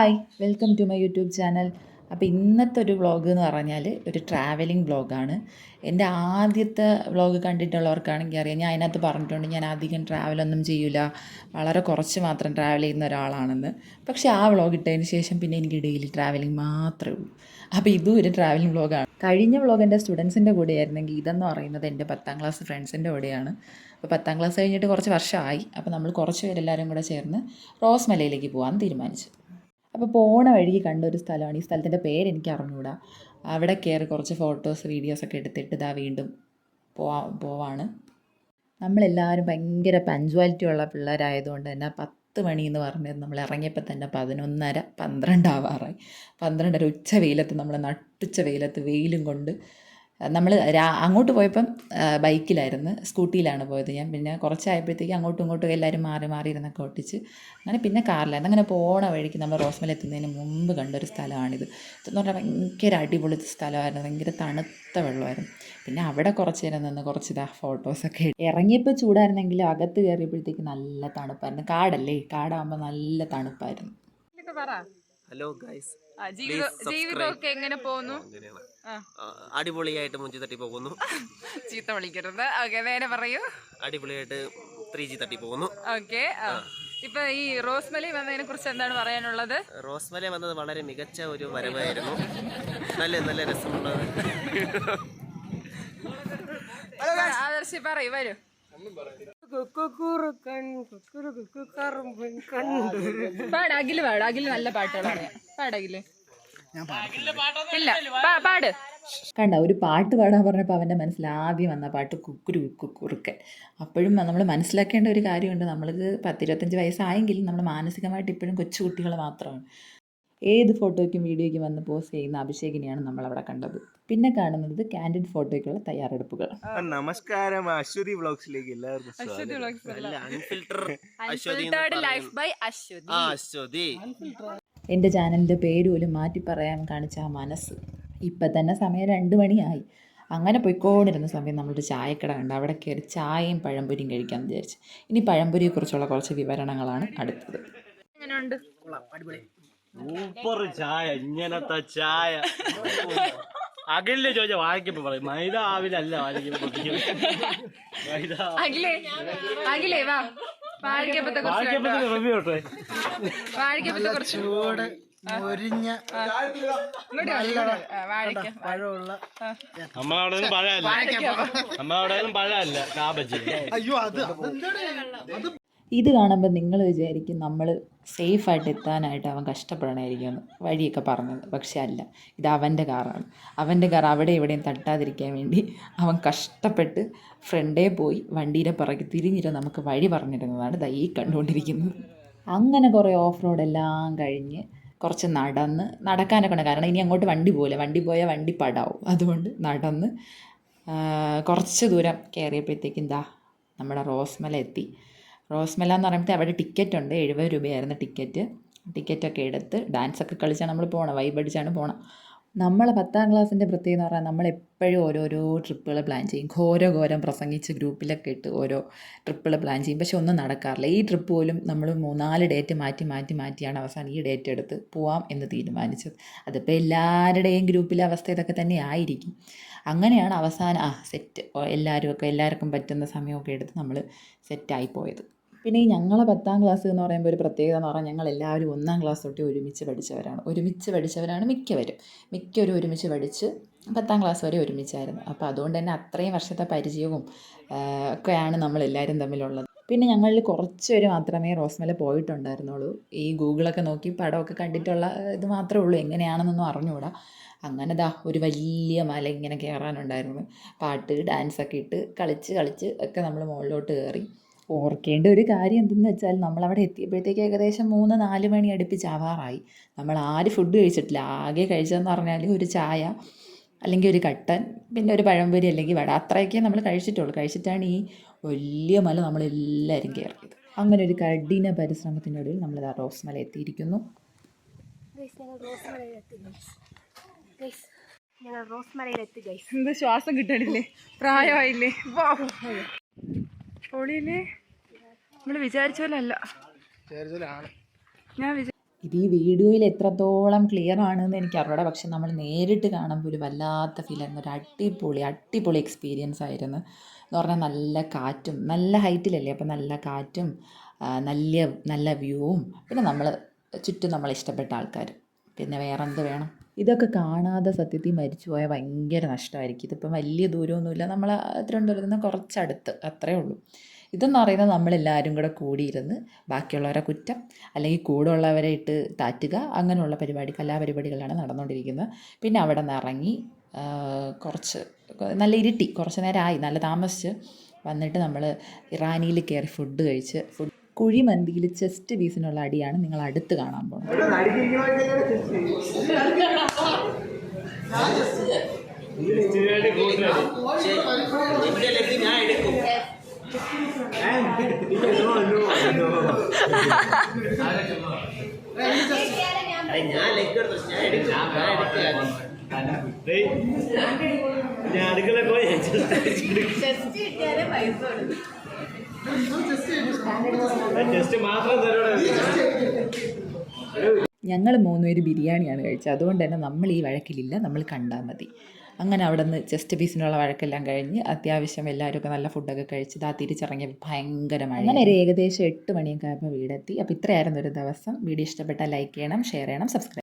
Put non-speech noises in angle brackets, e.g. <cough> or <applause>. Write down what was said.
Hi welcome to my YouTube channel. അപ്പോൾ ഇന്നത്തെ ഒരു വ്ളോഗ് എന്ന് പറഞ്ഞാൽ ഒരു ട്രാവലിംഗ് വ്ളോഗാണ്. എന്റെ ആദ്യത്തെ വ്ളോഗ് കണ്ടിട്ടുള്ളവർക്കാണെങ്കിൽ അറിയാം. ഞാൻ അതിനകത്ത് പറഞ്ഞിട്ടുണ്ട് ഞാൻ അധികം ട്രാവലൊന്നും ചെയ്യില്ല വളരെ കുറച്ച് മാത്രം ട്രാവൽ ചെയ്യുന്ന ഒരാളാണെന്ന്. പക്ഷേ ആ വ്ളോഗ് ഇട്ടതിന് ശേഷം പിന്നെ എനിക്ക് ഡെയിലി ട്രാവലിംഗ് മാത്രമേ ഉള്ളൂ. അപ്പോൾ ഇതും ഒരു ട്രാവലിംഗ് വ്ളോഗാണ്. കഴിഞ്ഞ വ്ളോഗ് എന്റെ സ്റ്റുഡൻസിന്റെ കൂടെയായിരുന്നെങ്കിൽ ഇതെന്ന് പറയുന്നത് എന്റെ പത്താം ക്ലാസ് ഫ്രണ്ട്സിന്റെ കൂടെയാണ്. അപ്പോൾ പത്താം ക്ലാസ് കഴിഞ്ഞിട്ട് കുറച്ച് വർഷമായി. അപ്പോൾ നമ്മൾ കുറച്ച് പേരെല്ലാവരും കൂടെ ചേർന്ന് റോസ് മലയിലേക്ക് പോകാൻ തീരുമാനിച്ചു. അപ്പോൾ പോണ വഴി കണ്ട ഒരു സ്ഥലമാണ്. ഈ സ്ഥലത്തിന്റെ പേര് എനിക്ക് അറിഞ്ഞുകൂടാ അവിടെ കയറി കുറച്ച് ഫോട്ടോസ് വീഡിയോസ് ഒക്കെ എടുത്തിട്ട് ഇതാ വീണ്ടും പോവാ പോവാണ്. നമ്മളെല്ലാവരും ഭയങ്കര പഞ്ച്വാലിറ്റി ഉള്ള പിള്ളേരായതുകൊണ്ട് തന്നെ പത്ത് മണി എന്ന് പറഞ്ഞത് നമ്മൾ ഇറങ്ങിയപ്പോൾ തന്നെ പതിനൊന്നര പന്ത്രണ്ടാവാറായി. പന്ത്രണ്ടര ഉച്ച വെയിലത്ത് നമ്മൾ നട്ടുച്ച വെയിലത്ത് വെയിലും കൊണ്ട് നമ്മൾ രാ അങ്ങോട്ട് പോയപ്പം ബൈക്കിലായിരുന്നു. സ്കൂട്ടിയിലാണ് പോയത് ഞാൻ. പിന്നെ കുറച്ചായപ്പോഴത്തേക്ക് അങ്ങോട്ടും ഇങ്ങോട്ടും എല്ലാവരും മാറി മാറി ഇരുന്നൊക്കെ ഒട്ടിച്ച് അങ്ങനെ പിന്നെ കാറിലായിരുന്നു. അങ്ങനെ പോണ വഴിക്ക് നമ്മൾ റോസ്മല എത്തുന്നതിന് മുമ്പ് കണ്ടൊരു സ്ഥലമാണിത്. എന്ന് പറഞ്ഞാൽ ഭയങ്കര അടിപൊളി സ്ഥലമായിരുന്നു. ഭയങ്കര തണുത്ത വെള്ളമായിരുന്നു. പിന്നെ അവിടെ കുറച്ച് നേരം നിന്ന് കുറച്ച് ഇതാ ഫോട്ടോസൊക്കെ. ഇറങ്ങിയപ്പോൾ ചൂടായിരുന്നെങ്കിലും അകത്ത് കയറിയപ്പോഴത്തേക്ക് നല്ല തണുപ്പായിരുന്നു. കാടല്ലേ? കാടാകുമ്പോൾ നല്ല തണുപ്പായിരുന്നു. ഹലോ ഗൈസ് ജീവിതമൊക്കെ എങ്ങനെ പോകുന്നു? അടിപൊളിയായിട്ട് മുഞ്ചി തട്ടി പോകുന്നു <laughs> ചീത്ത വിളിക്കരുത്. ഓക്കെ നേരെ പറയൂ. അടിപൊളിയായിട്ട് ത്രീ ജി തട്ടി പോകുന്നു ഓക്കെ ഇപ്പൊ ഈ റോസ്മലി വന്നതിനെ കുറിച്ച് എന്താണ് പറയാനുള്ളത്? റോസ്മലി വന്നത് വളരെ മികച്ച ഒരു വരവായിരുന്നു. നല്ല നല്ല രസമുള്ളത്. <laughs> ആദർശി പറയൂ വരൂ. പാട് അഖിൽ പാട് അഖിൽ നല്ല പാട്ടുകളാണ് പാട്. അഖിൽ ഇല്ല പാ- പാട്. കണ്ട ഒരു പാട്ട് പാടാൻ പറഞ്ഞപ്പോൾ അവന്റെ മനസ്സിൽ ആദ്യം വന്ന പാട്ട് കുക്കുരു കുക്കുറുക്കൻ അപ്പോഴും നമ്മൾ മനസ്സിലാക്കേണ്ട ഒരു കാര്യമുണ്ട്. നമ്മൾക്ക് പത്തിരുപത്തഞ്ച് വയസ്സായെങ്കിലും നമ്മൾ മാനസികമായിട്ട് ഇപ്പോഴും കൊച്ചുകുട്ടികൾ മാത്രമാണ്. ഏത് ഫോട്ടോയ്ക്കും വീഡിയോയ്ക്കും വന്ന് പോസ്റ്റ് ചെയ്യുന്ന അഭിഷേകിനെയാണ് നമ്മൾ അവിടെ കണ്ടത്. പിന്നെ കാണുന്നത് കാൻഡിഡ് ഫോട്ടോയ്ക്കുള്ള തയ്യാറെടുപ്പുകൾ. നമസ്കാരം അശ്വതി വ്ളോഗ്സിലേക്ക് എല്ലാവർക്കും എന്റെ ചാനലിന്റെ പേര് പോലും മാറ്റി പറയാൻ കാണിച്ച ആ മനസ്സ് ഇപ്പം തന്നെ സമയം രണ്ട് മണിയായി. അങ്ങനെ പോയിക്കോണ്ടിരുന്ന സമയം നമ്മളൊരു ചായക്കട കണ്ട് അവിടെ കയറി ചായയും പഴംപൊരിയും കഴിക്കാമെന്ന് വിചാരിച്ചു. ഇനി പഴംപൊരിയെക്കുറിച്ചുള്ള കുറച്ച് വിവരണങ്ങളാണ് അടുത്തത്. എങ്ങനെയുണ്ട്? സൂപ്പർ ചായ ഇങ്ങനത്തെ ചായ. അഖിലിന് ചോദിച്ച വായിക്കപ്പോ പറയും മൈദ ആവിലല്ല വായിക്കുമ്പോ മൈദ അഖിലേ അഖിലേ വാ. വാഴിക്കപ്പത്തെ കുറിച്ച് കേട്ടോ. വായിക്കപ്പത്തിന് റിവ്യൂ കേട്ടെ വാഴിക്കപ്പത്തെ കുറിച്ച് ചൂട് മൊരിഞ്ഞ പഴമുള്ള നമ്മളവിടെ പഴയല്ല. പഴമല്ല നമ്മളവിടെ പഴയല്ല. പഴമല്ല കാബജ്. അയ്യോ അത് അതെന്താണ് അത് ഇത് കാണുമ്പോൾ നിങ്ങൾ വിചാരിക്കും നമ്മൾ സേഫായിട്ട് എത്താനായിട്ട് അവൻ കഷ്ടപ്പെടണമായിരിക്കുമെന്ന് വഴിയൊക്കെ പറഞ്ഞത്. പക്ഷേ അല്ല ഇത് അവന്റെ കാറാണ് അവന്റെ കാർ അവിടെ എവിടെയും തട്ടാതിരിക്കാൻ വേണ്ടി അവൻ കഷ്ടപ്പെട്ട് ഫ്രണ്ടേ പോയി വണ്ടിയുടെ പുറകെ തിരിഞ്ഞിട്ട് നമുക്ക് വഴി പറഞ്ഞിരുന്നതാണ് ദാ കണ്ടുകൊണ്ടിരിക്കുന്നത്. അങ്ങനെ കുറേ ഓഫ് റോഡ് എല്ലാം കഴിഞ്ഞ് കുറച്ച് നടന്ന് നടക്കാനൊക്കെ ഉണ്ട്. കാരണം ഇനി അങ്ങോട്ട് വണ്ടി പോകില്ല വണ്ടി പോയാൽ വണ്ടി പടാവും. അതുകൊണ്ട് നടന്ന് കുറച്ച് ദൂരം കയറിയപ്പോഴത്തേക്കും ദാ നമ്മുടെ റോസ്മല എത്തി. റോസ്മല എന്ന് പറയുമ്പോൾ അവിടെ ടിക്കറ്റ് ഉണ്ട്. എഴുപത് രൂപയായിരുന്നു ടിക്കറ്റ്. ടിക്കറ്റൊക്കെ എടുത്ത് ഡാൻസൊക്കെ കളിച്ചാണ് നമ്മൾ പോകണം വൈബ് അടിച്ചാണ് പോകണം നമ്മൾ പത്താം ക്ലാസ്സിന്റെ പ്രത്യേകത എന്ന് പറഞ്ഞാൽ നമ്മൾ എപ്പോഴും ഓരോരോ ട്രിപ്പുകൾ പ്ലാൻ ചെയ്യും. ഘോരഘോരം പ്രസംഗിച്ച് ഗ്രൂപ്പിലൊക്കെ ഇട്ട് ഓരോ ട്രിപ്പുകൾ പ്ലാൻ ചെയ്യും. പക്ഷെ ഒന്നും നടക്കാറില്ല. ഈ ട്രിപ്പ് പോലും നമ്മൾ മൂന്നാൽ ഡേറ്റ് മാറ്റി മാറ്റി മാറ്റിയാണ് അവസാനം ഈ ഡേറ്റ് എടുത്ത് പോവാം എന്ന് തീരുമാനിച്ചത്. അതിപ്പോൾ എല്ലാവരുടെയും ഗ്രൂപ്പിലെ അവസ്ഥ ഇതൊക്കെ തന്നെ ആയിരിക്കും. അങ്ങനെയാണ് അവസാനം ആ സെറ്റ് എല്ലാവരും ഒക്കെ എല്ലാവർക്കും പറ്റുന്ന സമയമൊക്കെ എടുത്ത് നമ്മൾ സെറ്റായി പോയത്. പിന്നെ ഈ ഞങ്ങളെ പത്താം ക്ലാസ് എന്ന് പറയുമ്പോൾ ഒരു പ്രത്യേകത എന്ന് പറഞ്ഞാൽ ഞങ്ങൾ എല്ലാവരും ഒന്നാം ക്ലാസ് തൊട്ട് ഒരുമിച്ച് പഠിച്ചവരാണ്. ഒരുമിച്ച് പഠിച്ചവരാണ് മിക്കവരും. മിക്കവരും ഒരുമിച്ച് പഠിച്ച് പത്താം ക്ലാസ് വരെ ഒരുമിച്ചായിരുന്നു. അപ്പോൾ അതുകൊണ്ട് തന്നെ അത്രയും വർഷത്തെ പരിചയവും ഒക്കെയാണ് നമ്മളെല്ലാവരും തമ്മിലുള്ളത്. പിന്നെ ഞങ്ങളിൽ കുറച്ച് പേര് മാത്രമേ റോസ്മല പോയിട്ടുണ്ടായിരുന്നുള്ളൂ. ഈ ഗൂഗിളൊക്കെ നോക്കി പടമൊക്കെ കണ്ടിട്ടുള്ള ഇത് മാത്രമേ ഉള്ളൂ. എങ്ങനെയാണെന്നൊന്നും അറിഞ്ഞുകൂടാ. അങ്ങനെ ദാ ഒരു വലിയ മല ഇങ്ങനെ കയറാനുണ്ടായിരുന്നു പാട്ട് ഡാൻസൊക്കെ ഇട്ട് കളിച്ച് കളിച്ച് ഒക്കെ നമ്മൾ മുകളിലോട്ട് കയറി ഓർക്കേണ്ട ഒരു കാര്യം എന്തെന്ന് വെച്ചാൽ നമ്മളവിടെ എത്തിയപ്പോഴത്തേക്ക് ഏകദേശം മൂന്ന് നാല് മണി അടുപ്പിച്ച് ആവാറായി. നമ്മൾ ആര് ഫുഡ് കഴിച്ചിട്ടില്ല. ആകെ കഴിച്ചതെന്ന് പറഞ്ഞാൽ ഒരു ചായ അല്ലെങ്കിൽ ഒരു കട്ടൻ പിന്നെ ഒരു പഴംപൊരി അല്ലെങ്കിൽ വട. അത്രയൊക്കെ നമ്മൾ കഴിച്ചിട്ടുള്ളൂ. കഴിച്ചിട്ടാണ് ഈ വലിയ മല നമ്മളെല്ലാവരും കയറിയത്. അങ്ങനെ ഒരു കഠിന പരിശ്രമത്തിന്റെ പരിശ്രമത്തിനൊടുവിൽ നമ്മൾ ആ റോസ് മല എത്തിയിരിക്കുന്നു. ഞങ്ങൾ റോസ് മലയിലെത്തി ഗൈസ് ഗൈസ് ഞങ്ങൾ റോസ് മലയിലെത്തി ഗൈസ് എന്ത് ശ്വാസം കിട്ടണില്ലേ പ്രായമായില്ലേ? വാ. പൊളിയില്ലേ നമ്മൾ വിചാരിച്ച പോലെ അല്ല. ഞാൻ ഇത് ഈ വീഡിയോയിൽ എത്രത്തോളം ക്ലിയർ ആണെന്ന് എനിക്ക് അവരുടെ പക്ഷെ നമ്മൾ നേരിട്ട് കാണുമ്പോൾ ഒരു വല്ലാത്ത ഫീൽ ആയിരുന്നു. ഒരു അടിപൊളി അടിപൊളി എക്സ്പീരിയൻസ് ആയിരുന്നു. എന്ന് പറഞ്ഞാൽ നല്ല കാറ്റും നല്ല ഹൈറ്റിലല്ലേ അപ്പോൾ നല്ല കാറ്റും നല്ല നല്ല വ്യൂവും പിന്നെ നമ്മൾ ചുറ്റും നമ്മൾ ഇഷ്ടപ്പെട്ട ആൾക്കാർ പിന്നെ വേറെ എന്ത് വേണം? ഇതൊക്കെ കാണാതെ സത്യത്തിൽ മരിച്ചു പോയാൽ ഭയങ്കര നഷ്ടമായിരിക്കും. ഇതിപ്പം വലിയ ദൂരമൊന്നുമില്ല. നമ്മൾ തിരുവനന്തപുരത്ത് നിന്ന് കുറച്ചടുത്ത് അത്രേ ഉള്ളൂ. ഇതെന്ന് പറയുന്നത് നമ്മളെല്ലാവരും കൂടെ കൂടിയിരുന്ന് ബാക്കിയുള്ളവരെ കുറ്റം അല്ലെങ്കിൽ കൂടെ ഉള്ളവരെ ഇട്ട് താറ്റുക അങ്ങനെയുള്ള പരിപാടി കലാപരിപാടികളാണ് നടന്നുകൊണ്ടിരിക്കുന്നത്. പിന്നെ അവിടെ നിന്ന് ഇറങ്ങി കുറച്ച് നല്ല ഇരുട്ടി കുറച്ച് നേരമായി നല്ല താമസിച്ച് വന്നിട്ട് നമ്മൾ ഇറാനിയിൽ കയറി ഫുഡ് കഴിച്ച് ഫുഡ് കുഴിമന്തിയിൽ ചെസ്റ്റ് പീസിനുള്ള അടിയാണ് നിങ്ങൾ അടുത്ത് കാണാൻ പോകുന്നത്. ഞാൻ അടുക്കള പോയി ഞങ്ങൾ മൂന്നുപേര് ബിരിയാണിയാണ് കഴിച്ചത്. അതുകൊണ്ട് തന്നെ നമ്മൾ ഈ വഴക്കിലില്ല നമ്മൾ കണ്ടാൽ മതി. അങ്ങനെ അവിടെ നിന്ന് ചെസ്റ്റ് പീസിനുള്ള വഴക്കെല്ലാം കഴിഞ്ഞ് അത്യാവശ്യം എല്ലാവരും നല്ല ഫുഡൊക്കെ കഴിച്ച് ഇതാ തിരിച്ചിറങ്ങിയ ഭയങ്കര മഴ അങ്ങനെ ഒരു ഏകദേശം എട്ട് മണിയൊക്കെ ആയപ്പോൾ വീടെത്തി. അപ്പോൾ ഇത്രയായിരുന്നു ഒരു ദിവസം. വീഡിയോ ഇഷ്ടപ്പെട്ടാൽ ലൈക്ക് ചെയ്യണം ഷെയർ ചെയ്യണം സബ്സ്ക്രൈബ്